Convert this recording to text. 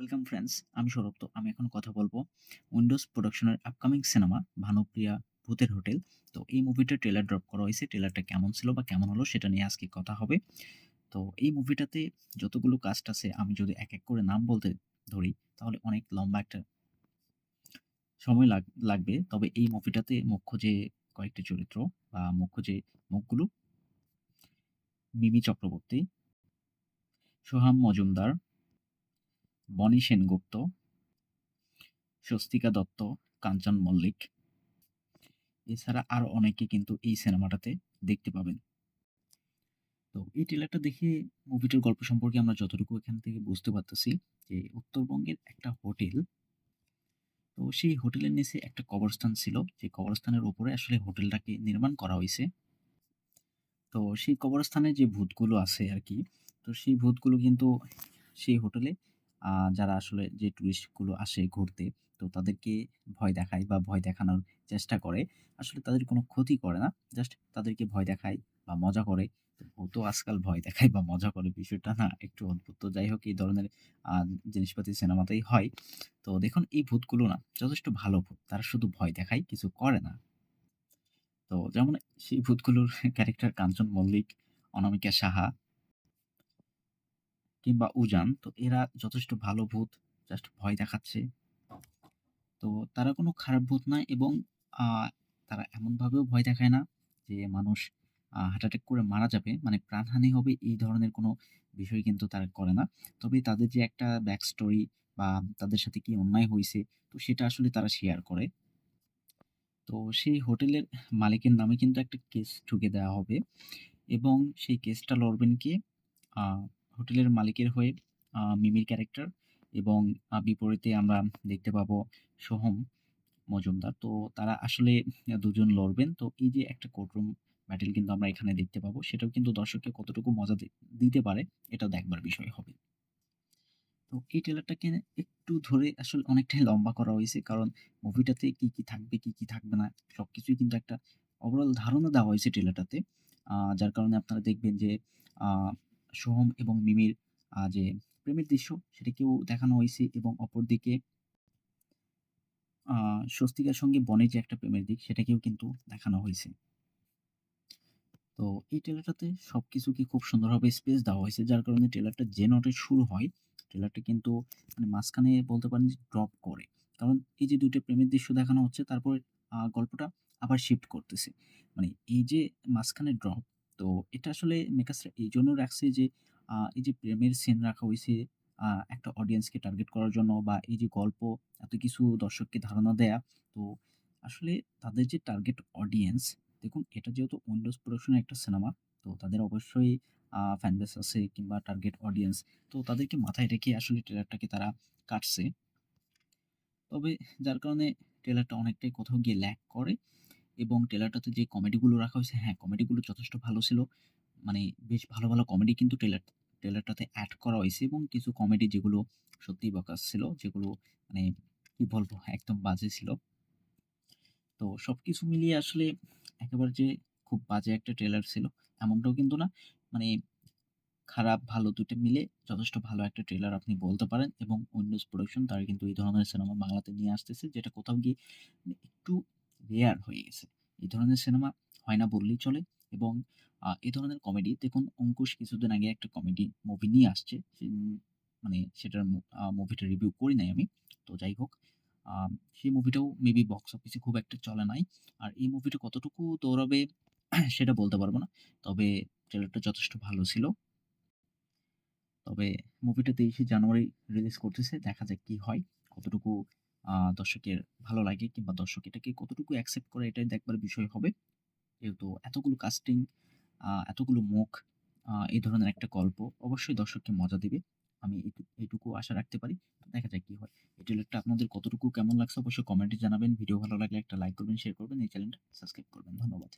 Welcome friends আমি সৌরভ তো। আমি এখন কথা বলব উইন্ডোজ প্রোডাকশনের আপকামিং সিনেমা ভানুপ্রিয়া ভূতের হোটেল তো এই মুভিটা ট্রেলার ড্রপ করা হয়েছে। ট্রেলারটা কেমন ছিল বা কেমন হলো সেটা নিয়ে আজকে কথা হবে। তো এই মুভিটাতে যতগুলো কাস্ট আছে, আমি যদি এক এক করে নাম বলতে ধরি, তাহলে অনেক লম্বা একটা সময় লাগ- লাগবে। তবে এই মুভিটাতে মুখ্য যে কয়েকটি চরিত্র বা মুখ্য যে মুখগুলো, মিমি চক্রবর্তী, সোহাম মজুমদার বনি সেনগুপ্ত, স্বস্তিকা দত্ত, কাঞ্চন মল্লিক। এছাড়া আরও অনেকে কিন্তু এই সিনেমাটাতে দেখতে পাবেন। তো এই ট্রেলারটা দেখে মুভিটার গল্প সম্পর্কে আমরা যতটুকু এখান থেকে বুঝতে পারতেছি যে উত্তরবঙ্গের একটা হোটেল, তো সেই হোটেলের নিচে একটা কবরস্থান ছিল। যে কবরস্থানের উপরে আসলে হোটেলটাকে নির্মাণ করা হয়েছে। তো সেই কবরস্থানে যে ভূতগুলো আছে আর কি, তো সেই ভূতগুলো কিন্তু সেই হোটেলে যারা আসলে যে টুরিস্টগুলো আসে ঘুরতে, তো তাদেরকে ভয় দেখায় বা ভয় দেখানোর চেষ্টা করে। আসলে তাদের কোনো ক্ষতি করে না জাস্ট তাদেরকে ভয় দেখায় বা মজা করে। তো আজকাল ভয় দেখায় বা মজা করে বিষয়টা না, একটু অদ্ভুত। তো যাই হোক, এই ধরনের জিনিসপাতি সিনেমাতেই হয়। তো দেখুন, এই ভূতগুলো না যথেষ্ট ভালো ভূত। তারা শুধু ভয় দেখায়, কিছু করে না। তো যেমন সেই ভূতগুলোর ক্যারেক্টার কাঞ্চন মল্লিক, অনামিকা সাহা কিংবা উজান, তো এরা যথেষ্ট ভালো ভূত জাস্ট ভয় দেখাচ্ছে। তো তারা কোনো খারাপ ভূত নয় এবং তারা এমনভাবেও ভয় দেখায় না যে মানুষ হার্ট অ্যাটাক করে মারা যাবে। মানে প্রাণহানি হবে এই ধরনের কোনো বিষয় কিন্তু তারা করে না। তবে তাদের যে একটা ব্যাক স্টোরি বা তাদের সাথে কি অন্যায় হয়েছে, তো সেটা আসলে তারা শেয়ার করে। তো সেই হোটেলের মালিকের নামে কিন্তু একটা কেস ঠুকে দেওয়া হবে এবং সেই কেসটা লড়বেন কে হোটেলের মালিকের হয়ে মিমির ক্যারেক্টার এবং বিপরীতে আমরা দেখতে পাবো সোহম মজুমদার। তো তারা আসলে দুজন লড়বেন। তো এই যে একটা কোর্টরুম ব্যাটেল কিন্তু আমরা এখানে দেখতে পাবো, সেটাও কিন্তু দর্শককে কতটুকু মজা দিতে পারে এটা দেখবার বিষয় হবে। তো এই ট্রেলারটাকে একটু ধরে আসলে অনেকটাই লম্বা করা হয়েছে, কারণ মুভিটাতে কি কি থাকবে, কি কি থাকবে না সব কিছুই কিন্তু একটা ওভারঅল ধারণা দেওয়া হয়েছে ট্রেলারটাতে যার কারণে আপনারা দেখবেন যে সোহম এবং মিমির যে প্রেমের দৃশ্য সেটাকেও দেখানো হয়েছে এবং অপরদিকে স্বস্তিকার সঙ্গে বনের যে একটা প্রেমের দিক, সেটাকেও কিন্তু দেখানো হয়েছে। তো এই ট্রেলারটাতে সবকিছুকে খুব সুন্দরভাবে স্পেস দেওয়া হয়েছে, যার কারণে ট্রেলারটা যে নোটে শুরু হয়, ট্রেলারটা কিন্তু মানে মাঝখানে বলতে পারেন যে ড্রপ করে। কারণ এই যে দুইটা প্রেমের দৃশ্য দেখানো হচ্ছে, তারপর গল্পটা আবার শিফট করতেছে। মানে এই যে মাঝখানে ড্রপ তো এটা আসলে মেকার্সরা এই জন্য রাখছে যে এই যে প্রেমের সিন রাখা হয়েছে একটা অডিয়েন্সকে টার্গেট করার জন্য বা এই যে গল্প, এত কিছু দর্শককে ধারণা দেয়া, তো আসলে তাদের যে টার্গেট অডিয়েন্স দেখুন এটা যেহেতু উইন্ডোজ প্রোডাকশনের একটা সিনেমা তো তাদের অবশ্যই ফ্যান বেস আছে কিংবা টার্গেট অডিয়েন্স তো তাদেরকে মাথায় রেখে আসলে ট্রেলারটাকে তারা কাটছে। তবে যার কারণে ট্রেলারটা অনেকটাই কোথাও গিয়ে ল্যাক করে এবং ট্রেলারটাতে যে কমেডিগুলো রাখা হয়েছে হ্যাঁ কমেডিগুলো যথেষ্ট ভালো ছিল মানে বেশ ভালো ভালো কমেডি কিন্তু ট্রেলার ট্রেলারটাতে অ্যাড করা হয়েছে এবং কিছু কমেডি যেগুলো সত্যিই বকাস ছিল, যেগুলো মানে কি বলব, একদম বাজে ছিল তো সবকিছু মিলিয়ে আসলে একেবারে যে খুব বাজে একটা ট্রেলার ছিল, এমনটাও কিন্তু না। মানে খারাপ, ভালো দুটো মিলে যথেষ্ট ভালো একটা ট্রেলার আপনি বলতে পারেন এবং উইন্ডোজ প্রোডাকশন তারা কিন্তু এই ধরনের সিনেমা বাংলাতে নিয়ে আসতেছে, যেটা কোথাও গিয়ে মানে একটু রেয়ার হয়ে গেছে। এই ধরনের সিনেমা হয় না বললেই চলে এবং এই ধরনের কমেডি দেখুন, 'অঙ্কুশ' কিছুদিন আগে একটা কমেডি মুভি নিয়ে আসছে। মানে সেটার মুভিটা রিভিউ করি নাই আমি। তো যাই হোক সেই মুভিটাও মেবি বক্স অফিসে খুব একটা চলে নাই। আর এই মুভিটা কতটুকু দৌড়াবে সেটা বলতে পারব না। তবে ট্রেলারটা যথেষ্ট ভালো ছিল। তবে মুভিটা ২৩শে জানুয়ারি রিলিজ করতেছে। দেখা যাক কি হয়। কতটুকু দর্শকের ভালো লাগে কিংবা দর্শক এটাকে কতটুকু অ্যাকসেপ্ট করে এটাই দেখবার বিষয় হবে। যেহেতু এতগুলো কাস্টিং, এতগুলো মুখ, এই ধরনের একটা গল্প অবশ্যই দর্শককে মজা দেবে আমি এইটু এইটুকু আশা রাখতে পারি। দেখা যাক কি হয়। এই ট্রেলারটা আপনাদের কতটুকু কেমন লাগছে অবশ্যই কমেন্টে জানাবেন। ভিডিও ভালো লাগলে একটা লাইক করবেন, শেয়ার করবেন, এই চ্যানেলটা সাবস্ক্রাইব করবেন। ধন্যবাদ।